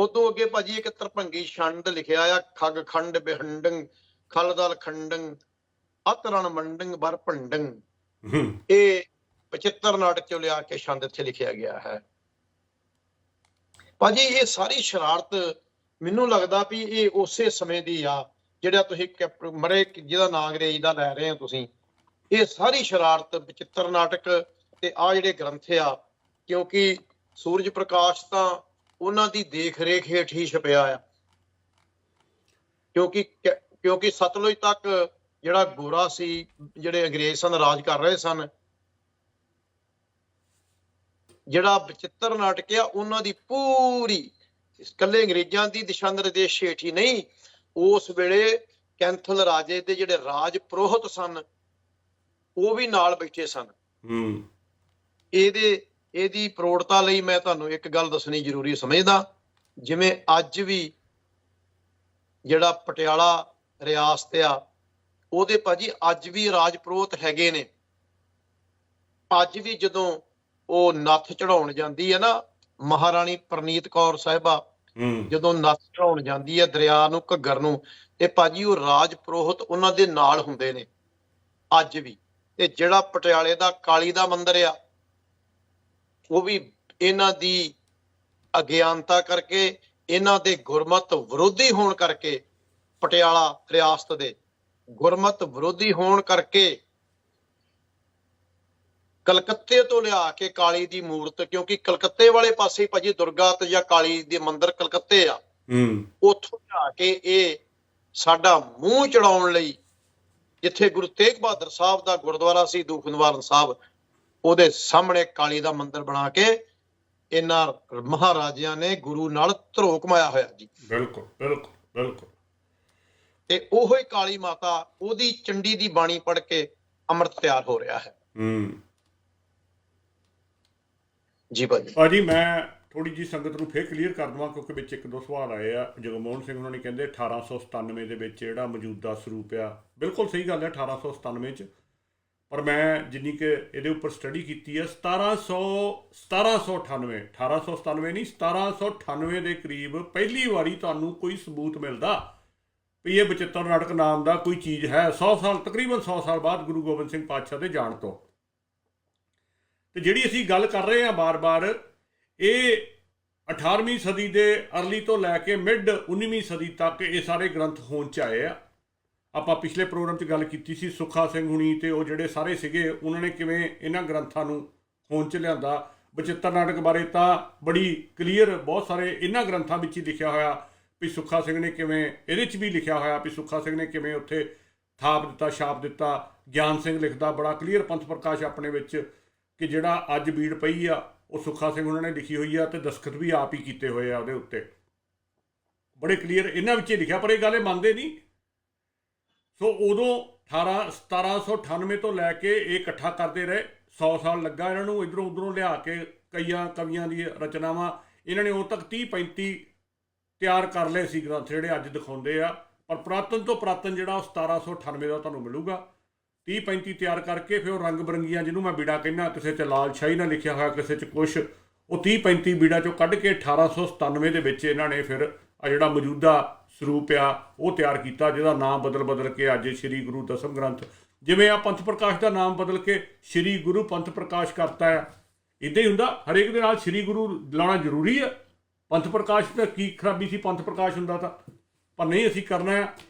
ਉਦੋਂ ਅੱਗੇ ਭਾਜੀ ਇੱਕ ਤਰਪੰਗੀ ਛੰਦ ਲਿਖਿਆ ਆ ਖਗ ਖੰਡ ਬਿਹੰਡੰ ਖਲਦਲ ਖੰਡੰ ਅਤਰਣ ਮੰਡੰ ਬਰ ਭੰਡੰ। ਇਹ 75 ਨਾਟਕ ਚੋਂ ਲਿਆ ਕੇ ਛੰਦ ਇੱਥੇ ਲਿਖਿਆ ਗਿਆ ਹੈ। ਭਾਜੀ ਇਹ ਸਾਰੀ ਸ਼ਰਾਰਤ ਮੈਨੂੰ ਲੱਗਦਾ ਵੀ ਇਹ ਉਸੇ ਸਮੇਂ ਦੀ ਆ ਜਿਹੜਾ ਤੁਸੀਂ ਮਰੇ ਜਿਹਦਾ ਨਾਂ ਅੰਗਰੇਜ਼ ਦਾ ਲੈ ਰਹੇ ਹੋ ਤੁਸੀਂ। ਇਹ ਸਾਰੀ ਸ਼ਰਾਰਤ 75 ਨਾਟਕ ਤੇ ਆ ਜਿਹੜੇ ਗ੍ਰੰਥ ਆ ਕਿਉਂਕਿ ਸੂਰਜ ਪ੍ਰਕਾਸ਼ ਤਾਂ ਉਹਨਾਂ ਦੀ ਦੇਖ ਰੇਖ ਹੇਠ ਹੀ ਛਪਿਆ ਆ। ਕਿਉਂਕਿ ਕਿਉਂਕਿ ਸਤਲੁਜ ਤੱਕ ਜਿਹੜਾ ਗੋਰਾ ਸੀ ਜਿਹੜੇ ਅੰਗਰੇਜ਼ ਸਨ ਰਾਜ ਕਰ ਰਹੇ ਸਨ ਜਿਹੜਾ ਬਚਿੱਤਰ ਨਾਟਕ ਆ ਉਹਨਾਂ ਦੀ ਪੂਰੀ ਇਕੱਲੇ ਅੰਗਰੇਜ਼ਾਂ ਦੀ ਦਿਸ਼ਾ ਨਿਰਦੇਸ਼ ਹੇਠ ਹੀ ਨਹੀਂ ਉਸ ਵੇਲੇ ਕੈਂਥਲ ਰਾਜੇ ਦੇ ਜਿਹੜੇ ਰਾਜ ਪ੍ਰੋਹਤ ਸਨ ਉਹ ਵੀ ਨਾਲ ਬੈਠੇ ਸਨ। ਹੂੰ। ਇਹਦੇ ਇਹਦੀ ਪ੍ਰੋੜਤਾ ਲਈ ਮੈਂ ਤੁਹਾਨੂੰ ਇੱਕ ਗੱਲ ਦੱਸਣੀ ਜ਼ਰੂਰੀ ਸਮਝਦਾ। ਜਿਵੇਂ ਅੱਜ ਵੀ ਜਿਹੜਾ ਪਟਿਆਲਾ ਰਿਆਸਤ ਆ ਉਹਦੇ ਭਾਜੀ ਅੱਜ ਵੀ ਰਾਜ ਪ੍ਰੋਹਤ ਹੈਗੇ ਨੇ। ਅੱਜ ਵੀ ਜਦੋਂ ਉਹ ਨੱਥ ਚੜਾਉਣ ਜਾਂਦੀ ਹੈ ਨਾ ਮਹਾਰਾਣੀ ਪ੍ਰਨੀਤ ਕੌਰ ਸਾਹਿਬਾ ਜਦੋਂ ਨੱਥ ਚੜਾਉਣ ਜਾਂਦੀ ਹੈ ਦਰਿਆ ਨੂੰ ਘੱਗਰ ਨੂੰ ਤੇ ਭਾਜੀ ਉਹ ਰਾਜ ਪ੍ਰੋਹਤ ਉਹਨਾਂ ਦੇ ਨਾਲ ਹੁੰਦੇ ਨੇ। ਅੱਜ ਵੀ। ਤੇ ਜਿਹੜਾ ਪਟਿਆਲੇ ਦਾ ਕਾਲੀ ਦਾ ਮੰਦਿਰ ਆ ਉਹ ਵੀ ਇਹਨਾਂ ਦੀ ਅਗਿਆਨਤਾ ਕਰਕੇ ਇਹਨਾਂ ਦੇ ਗੁਰਮਤ ਵਿਰੋਧੀ ਹੋਣ ਕਰਕੇ ਪਟਿਆਲਾ ਰਿਆਸਤ ਦੇ ਗੁਰਮਤ ਵਿਰੋਧੀ ਹੋਣ ਕਰਕੇ ਕਲਕੱਤੇ ਤੋਂ ਲਿਆ ਕੇ ਕਾਲੀ ਦੀ ਮੂਰਤ ਕਿਉਂਕਿ ਕਲਕੱਤੇ ਵਾਲੇ ਪਾਸੇ ਭਾਜੀ ਦੁਰਗਾ ਤੇ ਜਾਂ ਕਾਲੀ ਦੇ ਮੰਦਿਰ ਕਲਕੱਤੇ ਆ ਹੂੰ। ਉੱਥੋਂ ਲਿਆ ਕੇ ਇਹ ਸਾਡਾ ਮੂੰਹ ਚੜਾਉਣ ਲਈ ਜਿੱਥੇ ਗੁਰੂ ਤੇਗ ਬਹਾਦਰ ਸਾਹਿਬ ਦਾ ਗੁਰਦੁਆਰਾ ਸੀ ਦੁੱਖ ਨਿਵਾਰਨ ਸਾਹਿਬ ਉਹਦੇ ਸਾਹਮਣੇ ਕਾਲੀ ਦਾ ਮੰਦਿਰ ਬਣਾ ਕੇ ਇਹਨਾਂ ਮਹਾਰਾਜਿਆਂ ਨੇ ਗੁਰੂ ਨਾਲ ਧਰੋ ਕਮਾਇਆ ਹੋਇਆ ਜੀ। ਬਿਲਕੁਲ ਬਿਲਕੁਲ ਬਿਲਕੁਲ। ਤੇ ਉਹੋ ਹੀ ਕਾਲੀ ਮਾਤਾ ਉਹਦੀ ਚੰਡੀ ਦੀ ਬਾਣੀ ਪੜ ਕੇ ਅੰਮ੍ਰਿਤ ਤਿਆਰ ਹੋ ਰਿਹਾ ਹੈ। ਹੂੰ। ਜੀ ਭਾਜੀ। ਭਾਜੀ ਮੈਂ ਥੋੜੀ ਜੀ ਸੰਗਤ ਨੂੰ ਫੇਰ ਕਲੀਅਰ ਕਰ ਦਵਾਂ ਕਿਉਂਕਿ ਵਿੱਚ ਇੱਕ ਦੋ ਸਵਾਲ ਆਏ ਆ। ਜਗਮੋਹਨ ਸਿੰਘ ਉਹਨਾਂ ਨੇ ਕਹਿੰਦੇ 1897 ਦੇ ਵਿੱਚ ਜਿਹੜਾ ਮੌਜੂਦਾ ਸਰੂਪ ਆ ਬਿਲਕੁਲ ਸਹੀ ਗੱਲ ਹੈ 1897 ਚ ਪਰ ਮੈਂ ਜਿੰਨੀ ਕਿ ਇਹਦੇ ਉੱਪਰ ਸਟੱਡੀ ਕੀਤੀ ਹੈ 1700 1798 1897 ਨਹੀਂ 1798 ਦੇ ਕਰੀਬ ਪਹਿਲੀ ਵਾਰੀ ਤੁਹਾਨੂੰ ਕੋਈ ਸਬੂਤ ਮਿਲਦਾ ਵੀ ਇਹ ਬਚਿੱਤਰ ਨਾਟਕ ਨਾਮ ਦਾ ਕੋਈ ਚੀਜ਼ ਹੈ 100 ਸਾਲ, ਤਕਰੀਬਨ 100 ਸਾਲ ਬਾਅਦ ਗੁਰੂ ਗੋਬਿੰਦ ਸਿੰਘ ਪਾਤਸ਼ਾਹ ਦੇ ਜਾਣ ਤੋਂ। ਤੇ ਜਿਹੜੀ ਅਸੀਂ ਗੱਲ ਕਰ ਰਹੇ ਹਾਂ ਬਾਰ-ਬਾਰ, ਇਹ 18ਵੀਂ ਸਦੀ ਦੇ ਅਰਲੀ ਤੋਂ ਲੈ ਕੇ ਮਿਡ 19ਵੀਂ ਸਦੀ ਤੱਕ ਇਹ ਸਾਰੇ ਗ੍ਰੰਥ ਹੋਣ ਚ ਆਏ ਆ। ਆਪਾਂ ਪਿਛਲੇ ਪ੍ਰੋਗਰਾਮ 'ਚ ਗੱਲ ਕੀਤੀ ਸੀ ਸੁੱਖਾ ਸਿੰਘ ਹੁਣੀ ਤੇ ਉਹ ਜਿਹੜੇ ਸਾਰੇ ਸੀਗੇ, ਉਹਨਾਂ ਨੇ ਕਿਵੇਂ ਇਹਨਾਂ ਗ੍ਰੰਥਾਂ ਨੂੰ ਹੋਣ ਚ ਲਿਆਂਦਾ। ਬਚਿੱਤਰ ਨਾਟਕ ਬਾਰੇ ਤਾਂ ਬੜੀ ਕਲੀਅਰ ਬਹੁਤ ਸਾਰੇ ਇਹਨਾਂ ਗ੍ਰੰਥਾਂ ਵਿੱਚ ਹੀ ਲਿਖਿਆ ਹੋਇਆ ਵੀ ਸੁੱਖਾ ਸਿੰਘ ਨੇ ਕਿਵੇਂ, ਇਹਦੇ 'ਚ ਵੀ ਲਿਖਿਆ ਹੋਇਆ ਵੀ ਸੁੱਖਾ ਸਿੰਘ ਨੇ ਕਿਵੇਂ ਉੱਥੇ ਥਾਪ ਦਿੱਤਾ, ਛਾਪ ਦਿੱਤਾ। ਗਿਆਨ ਸਿੰਘ ਲਿਖਦਾ, ਬੜਾ ਕਲੀਅਰ ਪੰਥ ਪ੍ਰਕਾਸ਼ ਆਪਣੇ ਵਿੱਚ ਕਿ ਜਿਹੜਾ ਅੱਜ ਬੀੜ ਪਈ ਆ, ਉਹ ਸੁੱਖਾ ਸਿੰਘ ਉਹਨਾਂ ਨੇ ਲਿਖੀ ਹੋਈ ਆ ਤੇ ਦਸਖਤ ਵੀ ਆਪ ਹੀ ਕੀਤੇ ਹੋਏ ਆ ਉਹਦੇ ਉੱਤੇ। ਬੜੇ ਕਲੀਅਰ ਇਹਨਾਂ ਵਿੱਚ ਹੀ ਲਿਖਿਆ, ਪਰ ਇਹ ਗੱਲ ਇਹ ਮੰਨਦੇ ਨਹੀਂ ਸੋ ਉਦੋਂ 18 1798 ਤੋਂ ਲੈ ਕੇ ਇਹ ਇਕੱਠਾ ਕਰਦੇ ਰਹੇ। 100 ਸਾਲ ਲੱਗਾ ਇਹਨਾਂ ਨੂੰ, ਇਧਰੋਂ ਉਧਰੋਂ ਲਿਆ ਕੇ ਕਈਆਂ ਕਵੀਆਂ ਦੀ ਰਚਨਾਵਾਂ ਇਹਨਾਂ ਨੇ ਉਦੋਂ ਤੱਕ 30 35 ਤਿਆਰ ਕਰ ਲਏ ਸੀ ਗ੍ਰੰਥ ਜਿਹੜੇ ਅੱਜ ਦਿਖਾਉਂਦੇ ਆ। ਪਰ ਪੁਰਾਤਨ ਤੋਂ ਪੁਰਾਤਨ ਜਿਹੜਾ ਉਹ 1798 ਦਾ ਤੁਹਾਨੂੰ ਮਿਲੂਗਾ। 30 35 ਤਿਆਰ ਕਰਕੇ ਫਿਰ ਉਹ ਰੰਗ ਬਰੰਗੀਆਂ ਜਿਹਨੂੰ ਮੈਂ ਬੀੜਾ ਕਹਿੰਦਾ, ਕਿਸੇ 'ਚ ਲਾਲ ਸ਼ਾਹੀ ਨਾਲ ਲਿਖਿਆ ਹੋਇਆ, ਕਿਸੇ 'ਚ ਕੁਛ, ਉਹ 30 35 ਬੀੜਾ ਚੋਂ ਕੱਢ ਕੇ 1897 ਦੇ ਵਿੱਚ ਇਹਨਾਂ ਨੇ ਫਿਰ ਆ ਜਿਹੜਾ ਮੌਜੂਦਾ ਸਰੂਪ ਆ, ਉਹ ਤਿਆਰ ਕੀਤਾ, ਜਿਹਦਾ ਨਾਮ ਬਦਲ ਬਦਲ ਕੇ ਅੱਜ ਸ੍ਰੀ ਗੁਰੂ ਦਸਮ ਗ੍ਰੰਥ। ਜਿਵੇਂ ਆ ਪੰਥ ਪ੍ਰਕਾਸ਼ ਦਾ ਨਾਮ ਬਦਲ ਕੇ ਸ੍ਰੀ ਗੁਰੂ ਪੰਥ ਪ੍ਰਕਾਸ਼ ਕਰਤਾ ਆ ਇਦਾਂ ਹੀ ਹੁੰਦਾ, ਹਰੇਕ ਦੇ ਨਾਲ ਸ੍ਰੀ ਗੁਰੂ ਲਾਉਣਾ ਜ਼ਰੂਰੀ ਆ। ਪੰਥ ਪ੍ਰਕਾਸ਼ ਤੇ ਕੀ ਖਰਾਬੀ ਸੀ, ਪੰਥ ਪ੍ਰਕਾਸ਼ ਹੁੰਦਾ ਤਾਂ। ਪਰ ਨਹੀਂ, ਅਸੀਂ ਕਰਨਾ ਹੈ।